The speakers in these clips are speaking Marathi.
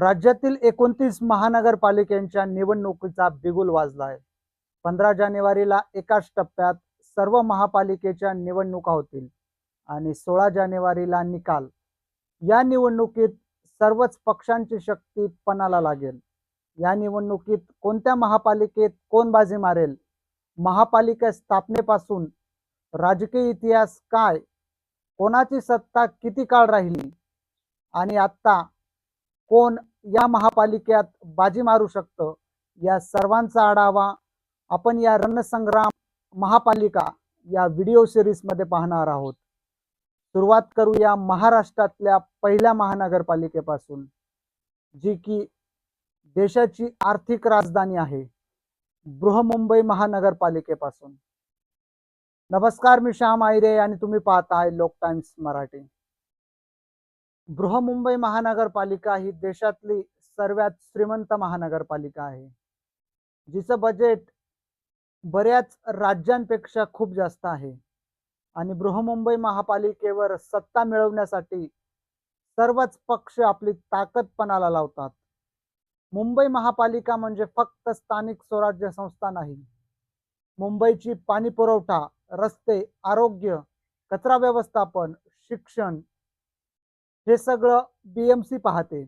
राज्यातील एकोणतीस महानगरपालिकांच्या निवडणुकीचा बिगुल वाजला आहे. पंधरा जानेवारीला एकाच टप्प्यात सर्व महापालिकेच्या निवडणुका होतील आणि सोळा जानेवारीला निकाल. या निवडणुकीत सर्वच पक्षांची शक्ती पणाला लागेल. या निवडणुकीत कोणत्या महापालिकेत कोण बाजी मारेल? महापालिका स्थापनेपासून राजकीय इतिहास काय? कोणाची सत्ता किती काळ राहिली? आणि आता कोण या महापालिकेत बाजी मारू शकतं. या सर्वांचा आढावा आपण या रणसंग्राम महापालिका या व्हिडिओ सिरीजमध्ये पाहणार आहोत. सुरुवात करूया महाराष्ट्रातल्या पहिल्या महानगरपालिकेपासून जी की देशाची आर्थिक राजधानी आहे बृहमुंबई महानगरपालिकेपासून. नमस्कार मी श्याम आयरे आणि तुम्ही पाहताय लोक टाइम्स मराठी. बृहमुंबई महानगरपालिका ही देशातली सर्वात श्रीमंत महानगरपालिका आहे. जिचं बजेट बऱ्याच राज्यांपेक्षा खूप जास्त आहे. आणि बृहमुंबई महापालिकेवर सत्ता मिळवण्यासाठी सर्वच पक्ष आपली ताकदपणाला लावतात. मुंबई महापालिका म्हणजे फक्त स्थानिक स्वराज्य संस्था नाही. मुंबईची पाणी पुरवठा रस्ते आरोग्य कचरा व्यवस्थापन शिक्षण हे सगळं बीएमसी पाहते.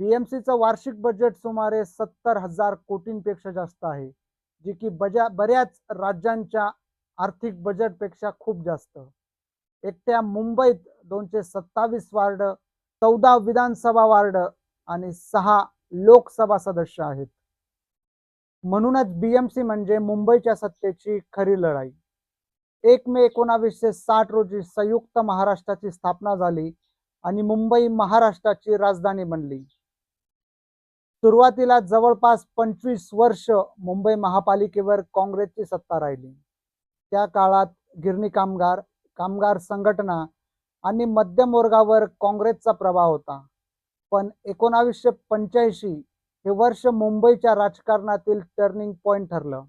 बीएमसीचं वार्षिक बजेट सुमारे सत्तर हजार कोटींपेक्षा जास्त आहे जी की बजा बऱ्याच राज्यांच्या आर्थिक बजेटपेक्षा खूप जास्त. एकट्या मुंबईत दोनशे सत्तावीस वार्ड चौदा विधानसभा वार्ड आणि सहा लोकसभा सदस्य आहेत. म्हणूनच बीएमसी म्हणजे मुंबईच्या सत्तेची खरी लढाई. एक मे एकोणावीसशे साठ रोजी संयुक्त महाराष्ट्राची स्थापना झाली. आणि मुंबई महाराष्ट्राची राजधानी बनली. सुरुवातीला जवळपास पंचवीस वर्ष मुंबई महापालिकेवर काँग्रेसची सत्ता राहिली. त्या काळात गिरणी कामगार कामगार संघटना आणि मध्यम वर्गावर काँग्रेसचा प्रभाव होता. पण एकोणावीसशे पंच्याऐंशी हे वर्ष मुंबईच्या राजकारणातील टर्निंग पॉइंट ठरलं.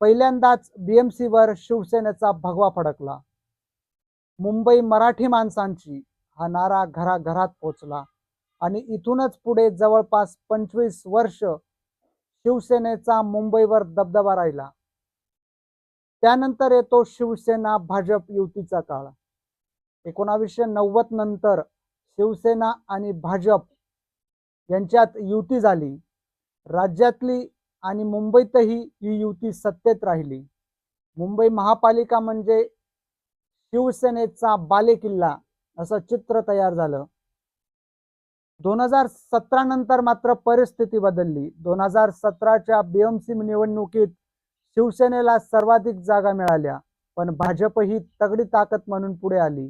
पहिल्यांदाच बीएमसीवर शिवसेनेचा भगवा फडकला. मुंबई मराठी माणसांची हा नारा घराघरात पोचला. आणि इथूनच पुढे जवळपास पंचवीस वर्ष शिवसेनेचा मुंबईवर दबदबा राहिला. त्यानंतर येतो शिवसेना भाजप युतीचा काळ. एकोणावीसशे नव्वद नंतर शिवसेना आणि भाजप यांच्यात युती झाली. राज्यातली आणि मुंबईतही ही युती सत्तेत राहिली. मुंबई महापालिका म्हणजे शिवसेनेचा बालेकिल्ला. असं चित्र तयार झालं. दोन हजार सतरा नंतर मात्र परिस्थिती बदलली. दोन हजार सतराच्या बीएमसी निवडणुकीत शिवसेनेला सर्वाधिक जागा मिळाल्या पण भाजप ही तगडी ताकद म्हणून पुढे आली.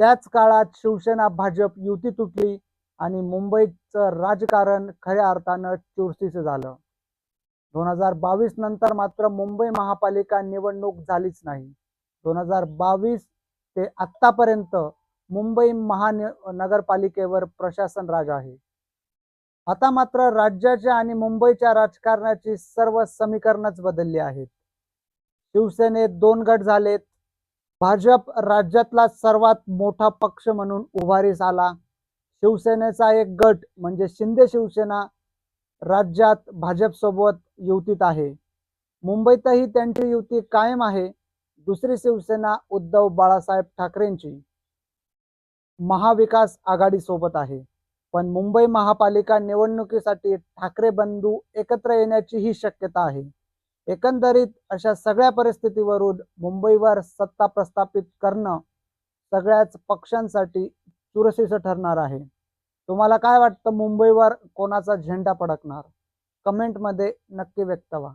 त्याच काळात शिवसेना भाजप युती तुटली आणि मुंबईचं राजकारण खऱ्या अर्थानं चुरशीचं झालं. दोन हजार बावीस नंतर मात्र मुंबई महापालिका निवडणूक झालीच नाही. दोन हजार बावीस ते आत्तापर्यंत मुंबई महानगरपालिकेवर प्रशासन राज आहे. आता मात्र राज्याच्या आणि मुंबईच्या राजकारणाची सर्व समीकरणच बदलली आहेत. शिवसेनेत दोन गट झालेत. भाजप राज्यातला सर्वात मोठा पक्ष म्हणून उभारीस आला शिवसेनेचा एक गट म्हणजे शिंदे शिवसेना राज्यात भाजपसोबत युतीत आहे. मुंबईतही त्यांची युती कायम आहे. दुसरी शिवसेना उद्धव बाळासाहेब ठाकरेंची. महाविकास आघाडी सोबत आहे. पण मुंबई महापालिका निवडणुकीसाठी ठाकरे बंधू एकत्र येण्याची ही शक्यता आहे. एकंदरीत अशा सगळ्या परिस्थितीवरून मुंबईवर सत्ता प्रस्थापित करणं सगळ्याच पक्षांसाठी चुरशीचं ठरणार आहे. तुम्हाला काय वाटतं मुंबईवर कोणाचा झेंडा पडकणार कमेंटमध्ये नक्की व्यक्त व्हा.